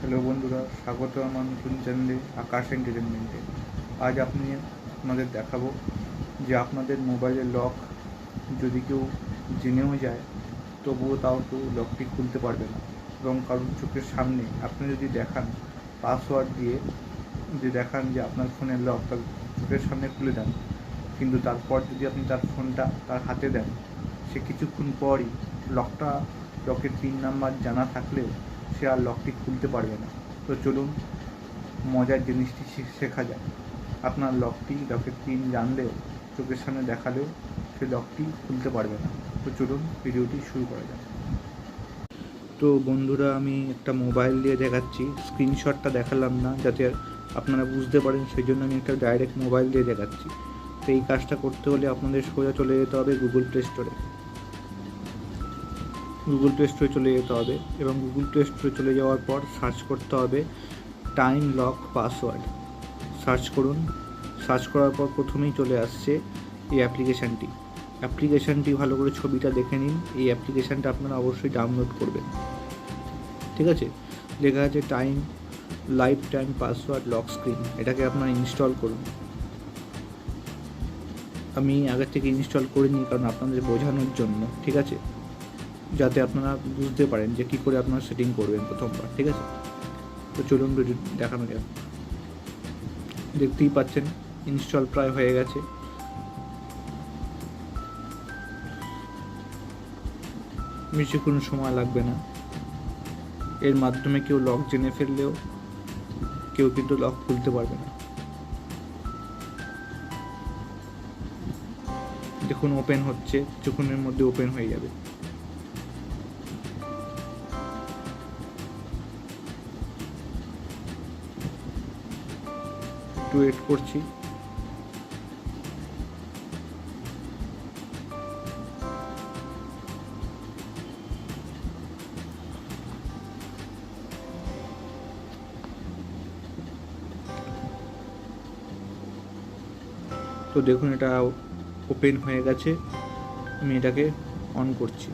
Hello বন্ধুরা, স্বাগত আমার নতুন চ্যানেলে আকাশ এন্টারটেনমেন্টে আজ আপনি আপনাদের দেখাবো যে আপনাদের মোবাইলের লক যদি কেউ জেনেও যায়, তবুও তাও কেউ লকটি খুলতে পারবে না। এবং কারোর চোখের সামনে আপনি যদি দেখান পাসওয়ার্ড দিয়ে যে দেখান যে আপনার ফোনের লক তার চোখের সামনে খুলে দেন। কিন্তু তারপর যদি আপনি তার ফোনটা তার হাতে দেন, সে কিছুক্ষণ পরই লকটা লকের পিন নাম্বার জানা থাকলেও সে আর লকটি খুলতে পারবে না। তো চলুন, মজার জিনিসটি শেখা যায় আপনার লকটি লকের পিন জানলেও, চোখের সামনে দেখালেও সে লকটি খুলতে পারবে না। তো চলুন, ভিডিওটি শুরু করা যাক। তো বন্ধুরা, আমি একটা মোবাইল দিয়ে দেখাচ্ছি। স্ক্রিনশটটা দেখালাম না, যাতে আপনারা বুঝতে পারেন, সেই জন্য আমি একটা ডাইরেক্ট মোবাইল দিয়ে দেখাচ্ছি। তো এই কাজটা করতে হলে আপনাদের সোজা চলে যেতে হবে গুগল প্লে স্টোরে গুগল প্লে স্টোরে চলে যেতে হবে এবং গুগল প্লে স্টোরে চলে যাওয়ার পর সার্চ করতে হবে টাইম লক পাসওয়ার্ড সার্চ করুন। সার্চ করার পর প্রথমেই চলে আসছে এই অ্যাপ্লিকেশানটি অ্যাপ্লিকেশানটি ভালো করে ছবিটা দেখে নিন। এই অ্যাপ্লিকেশানটা আপনারা অবশ্যই ডাউনলোড করবেন। ঠিক আছে? লেখা আছে time lifetime password lock screen এটাকে আপনারা ইনস্টল করুন। আমি আগের থেকে ইনস্টল করিনি কারণ আপনাদের বোঝানোর জন্য। ঠিক আছে? যাতে আপনারা বুঝতে পারেন যে কী করে আপনারা সেটিং করবেন প্রথমবার, ঠিক আছে? তো চলুন ভিডিও দেখানো যাক। দেখতেই পাচ্ছেন ইনস্টল প্রায় হয়ে গেছে। বেশি কোনো সময় লাগবে না। এর মাধ্যমে কেউ লক জেনে ফেললেও কেউ কিন্তু লক খুলতে পারবে না। দেখুন ওপেন হচ্ছে কিছুক্ষণের মধ্যে ওপেন হয়ে যাবে। একটু ওয়েট করছি। তো দেখুন এটা ওপেন হয়ে গেছে। আমি এটাকে অন করছি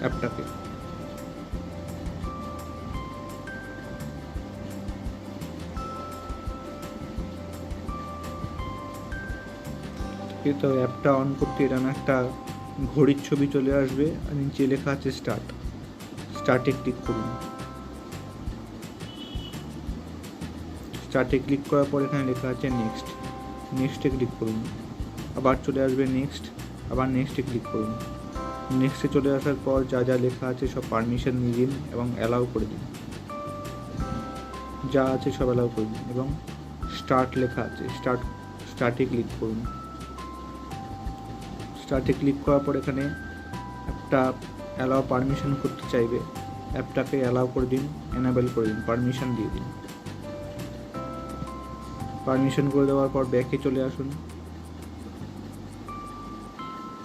অ্যাপটাকে এই তো অ্যাপটা অন করতে এরকম একটা ঘড়ির ছবি চলে আসবে। আর নিচে লেখা আছে স্টার্ট স্টার্টে ক্লিক করুন। স্টার্টে ক্লিক করার পর এখানে লেখা আছে নেক্সট নেক্সটে ক্লিক করুন। আবার চলে আসবে নেক্সট আবার নেক্সটে ক্লিক করুন। নেক্সটে চলে আসার পর যা যা লেখা আছে সব পারমিশন নিয়ে দিন এবং অ্যালাউ করে দিন। যা আছে সব অ্যালাউ করে দিন এবং স্টার্ট লেখা আছে। স্টার্ট স্টার্টে ক্লিক করুন। স্টার্টে ক্লিক করার পর এখানে একটা অ্যালাও পারমিশন করতে চাইবে। অ্যাপটাকে অ্যালাউ করে দিন এনাবেল করে দিন পারমিশন দিয়ে দিন। পারমিশন করে দেওয়ার পর ব্যাকে চলে আসুন।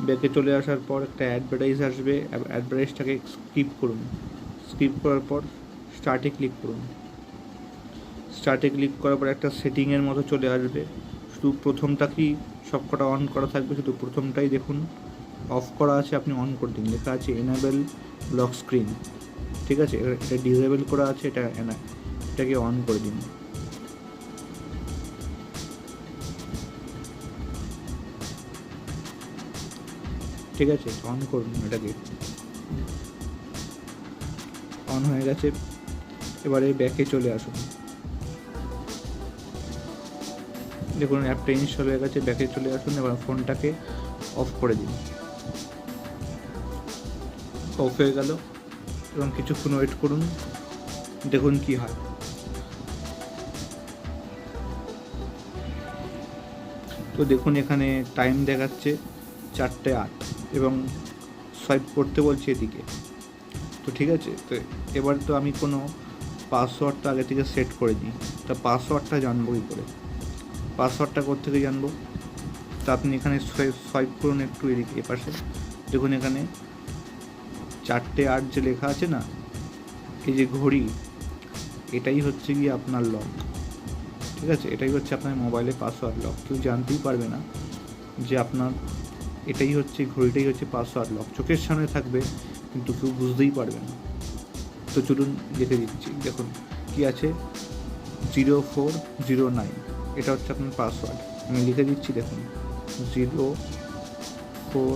ব্যাকে চলে আসার পর একটা অ্যাডভার্টাইজ আসবে। অ্যাডভার্টাইজটাকে স্কিপ করুন। স্কিপ করার পর স্টার্টে ক্লিক করুন। স্টার্টে ক্লিক করার পর একটা সেটিংয়ের মতো চলে আসবে। শুধু প্রথমটা কি সবকটা অন করা থাকবে, শুধু প্রথমটাই দেখুন। অফ করা আছে, আপনি অন করে দিন। লেখা আছে এনাবেল লক স্ক্রিন ঠিক আছে? এটা ডিসেবল করা আছে, এটা এনা এটাকে অন করে দিন। ঠিক আছে? অন করুন এটাকে। অন হয়ে গেছে। এবারে ব্যাকে চলে আসুন। দেখুন অ্যাপটা ইনস্টল হয়ে গেছে ব্যাকে চলে আসুন, এবার ফোনটাকে অফ করে দিন। অফ হয়ে গেল, এবং কিছুক্ষণ ওয়েট করুন, দেখুন কি হয়। তো দেখুন এখানে টাইম দেখাচ্ছে চারটে আট, এবং সোয়াইপ করতে বলছে এদিকে। তো ঠিক আছে, তো এবার তো আমি কোনো পাসওয়ার্ডটা আগে থেকে সেট করে দিই তা পাসওয়ার্ডটা জানব কী করে? পাসওয়ার্ডটা কোথেকে জানব? তা আপনি এখানে সোয়াইপ করুন একটু এদিকে, এপাশে। দেখুন এখানে চারটে আট যে লেখা আছে না, এই যে ঘড়ি, এটাই হচ্ছে গিয়ে আপনার লক ঠিক আছে? এটাই হচ্ছে আপনার মোবাইলে পাসওয়ার্ড লক কেউ জানতেই পারবে না যে আপনার এটাই হচ্ছে ঘড়িটাই হচ্ছে পাসওয়ার্ড লক চোখের সামনে থাকবে, কিন্তু কেউ বুঝতেই পারবে না। তো চলুন দেখে দিচ্ছি। দেখুন, কি আছে? জিরো ফোর জিরো নাইন এটা হচ্ছে আপনার পাসওয়ার্ড আমি লিখে দিচ্ছি, দেখুন জিরো ফোর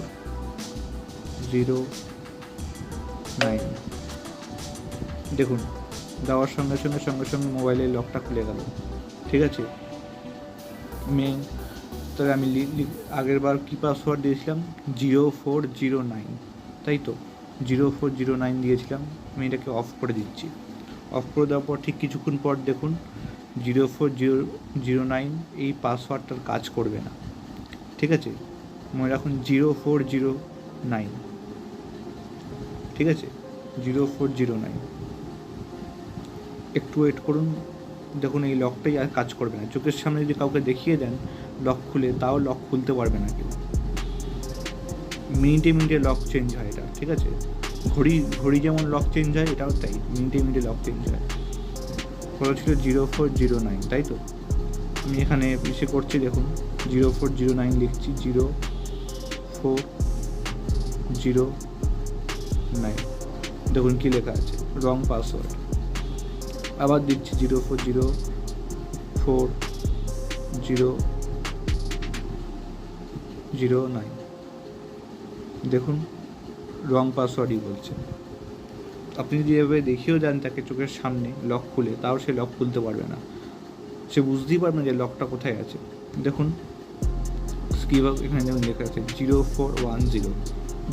জিরো নাইন দেখুন, দেওয়ার সঙ্গে সঙ্গে সঙ্গে সঙ্গে মোবাইলের লকটা খুলে গেল। ঠিক আছে? মেন তাহলে আমি আগের বার কী পাসওয়ার্ড দিয়েছিলাম? জিরো ফোর জিরো নাইন তাই তো? জিরো ফোর জিরো নাইন দিয়েছিলাম। আমি এটাকে অফ করে দিচ্ছি। অফ করে দেওয়ার পর ঠিক কিছুক্ষণ পর দেখুন zero four zero zero nine এই পাসওয়ার্ডটার কাজ করবে না। ঠিক আছে? মনে রাখুন জিরো ফোর জিরো নাইন। ঠিক আছে? Zero four zero nine. একটু ওয়েট করুন। দেখুন এই লকটাই আর কাজ করবে না। চোখের সামনে যদি কাউকে দেখিয়ে দেন লক খুলে, তাও লক খুলতে পারবে না কেউ। মিনিটে মিনিটে লক চেঞ্জ হয় এটা। ঠিক আছে? ঘড়ি ঘড়ি যেমন লক চেঞ্জ হয়, এটাও তাই। মিনিটে মিনিটে লক চেঞ্জ হয়। হলো ছিল জিরো ফোর জিরো নাইন, তাই তো? আমি এখানে এসে করছি, দেখুন, জিরো ফোর জিরো নাইন লিখছি, জিরো ফোর জিরো নাইন। দেখুন কী লেখা আছে, রং পাসওয়ার্ড। আবার দিচ্ছি zero four zero four zero zero nine. দেখুন, রং পাসওয়ার্ডই বলছে। আপনি যদি এভাবে দেখিয়েও যান তাকে চোখের সামনে লক খুলে, তাও সে লক খুলতে পারবে না। সে বুঝতেই পারবে না যে লকটা কোথায় আছে। দেখুন কীভাবে এখানে যেমন লেখা আছে, জিরো ফোর ওয়ান জিরো।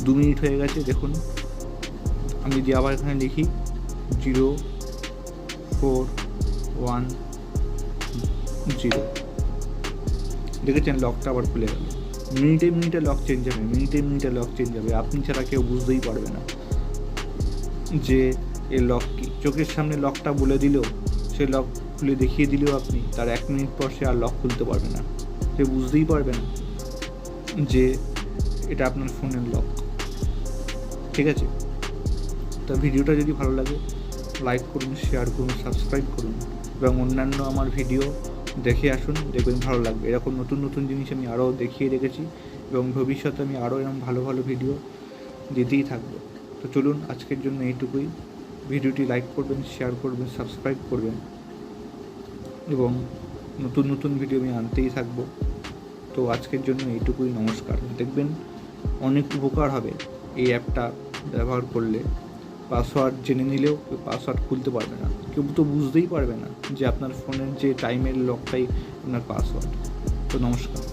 দু মিনিট হয়ে গেছে, দেখুন। আমি যদি আবার এখানে লিখি, জিরো ফোর ওয়ান জিরো। দেখেছেন লকটা আবার খুলে গেল। মিনিটে মিনিটে লক চেঞ্জ হবে, মিনিটে মিনিটে লক চেঞ্জ হবে। আপনি ছাড়া কেউ বুঝতেই পারবে না। যে এ লক কি? চোখের সামনে লকটা বলে দিলেও, সে লক খুলে দেখিয়ে দিলেও আপনি তার এক মিনিট পর সে আর লক খুলতে পারবে না। সে বুঝতেই পারবে না যে এটা আপনার ফোনের লক ঠিক আছে? তা ভিডিওটা যদি ভালো লাগে লাইক করুন শেয়ার করুন সাবস্ক্রাইব করুন এবং অন্যান্য আমার ভিডিও দেখে আসুন, দেখবেন ভালো লাগবে। এরকম নতুন নতুন জিনিস আমি আরও দেখিয়ে রেখেছি এবং ভবিষ্যতে আমি আরও এরকম ভালো ভালো ভিডিও দিতেই থাকব। তো চলুন আজকের জন্য এইটুকুই। ভিডিওটি লাইক করবেন শেয়ার করবেন সাবস্ক্রাইব করবেন এবং নতুন নতুন ভিডিও আমি আনতেই থাকব। তো আজকের জন্য এইটুকুই, নমস্কার। দেখবেন অনেক উপকার হবে এই অ্যাপটা ব্যবহার করলে। পাসওয়ার্ড জেনে নিলেও কেউ পাসওয়ার্ড খুলতে পারবে না। কেউ তো বুঝতেই পারবে না যে আপনার ফোনের যে টাইমের লকটাই আপনার পাসওয়ার্ড তো নমস্কার।